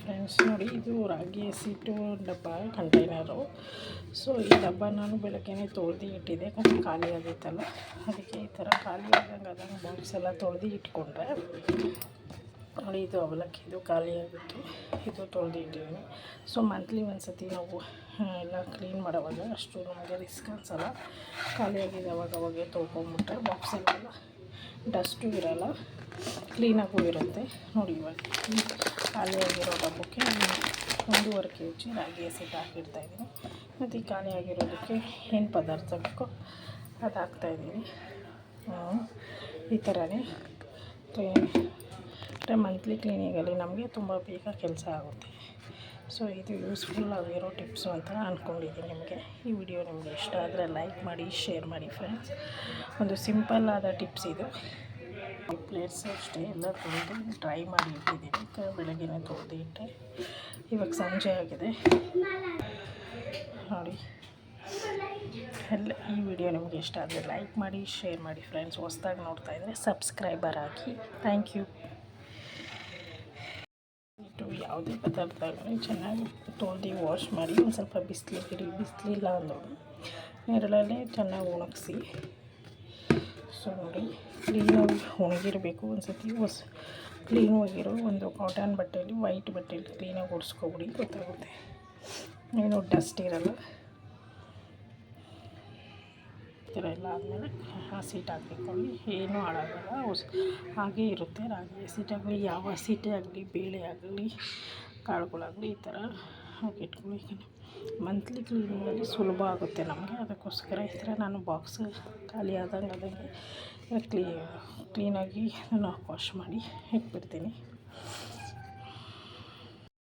Friends ನೋಡಿ ಇದು ರಾಗಿ ಸೀಟು ಡಬ್ಬ ಕಂಟೈನರು ಸೊ ಈ ಡಬ್ಬ ನಾನು ಬೆಳಗ್ಗೆನೇ ತೊಳೆದು ಇಟ್ಟಿದ್ದೆ. ಯಾಕಂದರೆ ಖಾಲಿ ಆಗೈತಲ್ಲ ಅದಕ್ಕೆ ಈ ಥರ ಖಾಲಿ ಆದಂಗೆ ಅದನ್ನು ಬಾಕ್ಸ್ ಎಲ್ಲ ತೊಳೆದು ಇಟ್ಕೊಂಡ್ರೆ, ನೋಡಿ ಇದು ಅವಲಕ್ಕಿದು ಖಾಲಿ ಆಗಿತ್ತು ಇದು ತೊಳೆದು ಇಟ್ಟಿದ್ದೀನಿ. ಸೊ ಮಂತ್ಲಿ ಒಂದು ಸತಿ ನಾವು ಎಲ್ಲ ಕ್ಲೀನ್ ಮಾಡೋವಾಗ ಅಷ್ಟು ನಮಗೆ ರಿಸ್ಕ್ ಅನ್ಸಲ್ಲ. ಖಾಲಿಯಾಗಿದೆ ಅವಾಗ ಅವಾಗೆ ತೊಳ್ಕೊಂಬಿಟ್ರೆ ಬಾಕ್ಸಲ್ಲೆಲ್ಲ ಡಸ್ಟು ಇರಲ್ಲ, ಕ್ಲೀನಾಗೂ ಇರುತ್ತೆ. ನೋಡಿ ಇವಾಗ ಖಾಲಿಯಾಗಿರೋ ಡಬ್ಬಕ್ಕೆ ಒಂದೂವರೆ ಕೆ ಜಿ ರಾಗಿ ಹಸಿಟ್ಟು ಹಾಕಿರ್ತಾಯಿದ್ದೀನಿ ಮತ್ತು ಈ ಖಾಲಿಯಾಗಿರೋದಕ್ಕೆ ಏನು ಪದಾರ್ಥ ಬೇಕೋ. ಅದು ಹಾಕ್ತಾಯಿದ್ದೀನಿ ಈ ಥರನೇ. ಮತ್ತು ಮಂತ್ಲಿ ಕ್ಲೀನಿಂಗಲ್ಲಿ ನಮಗೆ ತುಂಬ ಬೇಗ ಕೆಲಸ ಆಗುತ್ತೆ. ಸೊ ಇದು ಯೂಸ್ಫುಲ್ ಆಗಿರೋ ಟಿಪ್ಸು ಅಂತ ಅಂದ್ಕೊಂಡಿದ್ದೀನಿ ನಿಮಗೆ. ಈ ವಿಡಿಯೋ ನಿಮಗೆ ಇಷ್ಟ ಆದರೆ ಲೈಕ್ ಮಾಡಿ ಶೇರ್ ಮಾಡಿ ಫ್ರೆಂಡ್ಸ್ ಒಂದು ಸಿಂಪಲ್ ಆದ ಟಿಪ್ಸ್ ಇದು. ಪ್ಲೇಟ್ಸ್ ಅಷ್ಟೇ ಎಲ್ಲ ತೊಳೆದು ಟ್ರೈ ಮಾಡಿ ಇಟ್ಟಿದ್ದೀನಿ. ಬೆಳಗ್ಗೆನೇ ತೊಳೆದು ಇಟ್ಟೆ. ಇವಾಗ ಸಂಜೆ ಆಗಿದೆ. ನೋಡಿ. ಎಲ್ಲ ಈ ವಿಡಿಯೋ ನಿಮಗೆ ಇಷ್ಟ ಆದರೆ ಲೈಕ್ ಮಾಡಿ ಶೇರ್ ಮಾಡಿ ಫ್ರೆಂಡ್ಸ್ ಹೊಸ್ದಾಗಿ ನೋಡ್ತಾ ಇದ್ದರೆ ಸಬ್ಸ್ಕ್ರೈಬರ್ ಹಾಕಿ ಥ್ಯಾಂಕ್ ಯು ಇಟ್ಟು ಯಾವುದೇ ಪದಾರ್ಥ ಆಗಲಿ ಚೆನ್ನಾಗಿ ತೊಳೆದು ವಾಶ್ ಮಾಡಿ ಒಂದು ಸ್ವಲ್ಪ ಬಿಸಿಲಿಗಿರಿ ಬಿಸಿಲಿಲ್ಲ ಅಂದರು ನೆರಳಲ್ಲೇ ಚೆನ್ನಾಗಿ ಒಣಗಿಸಿ. ಸೊ ನೋಡಿ ಕ್ಲೀನಾಗಿ ಒಣಗಿರಬೇಕು. ಒಂದು ಸತಿ ಹೊಸ ಕ್ಲೀನಾಗಿರೋ ಒಂದು ಕಾಟನ್ ಬಟ್ಟೆಯಲ್ಲಿ ವೈಟ್ ಬಟ್ಟೆಯಲ್ಲಿ ಕ್ಲೀನಾಗಿ ಓಡಿಸ್ಕೊಬಿಡಿ ಗೊತ್ತಾಗುತ್ತೆ. ಏನು ಡಸ್ಟ್ ಇರಲ್ಲ. ಥರ ಎಲ್ಲ ಆದಮೇಲೆ ಹಸಿಟ್ಟು ಹಾಕಿಕೊಂಡು ಏನೂ ಹಾಳಾಗಲ್ಲ ಹಾಗೆ ಇರುತ್ತೆ. ರಾಗಿ ಹಸಿಟ್ಟಾಗಲಿ ಯಾವ ಹಸಿಟೇ ಆಗಲಿ, ಬೇಳೆ ಆಗಲಿ, ಕಾಳುಗಳಾಗಲಿ ಈ ಥರ ಹಾಕಿಟ್ಕೊಳ್ಳಿ ಮಂತ್ಲಿ ಕ್ಲೀನಿಂಗಲ್ಲಿ ಸುಲಭ ಆಗುತ್ತೆ ನಮಗೆ. ಅದಕ್ಕೋಸ್ಕರ ಈ ಥರ ನಾನು ಬಾಕ್ಸ್ ಖಾಲಿ ಆದಂಗೆ ಆದಂಗೆ ಕ್ಲೀ ಕ್ಲೀನಾಗಿ ನಾನು ವಾಶ್ ಮಾಡಿ ಇಟ್ಬಿಡ್ತೀನಿ.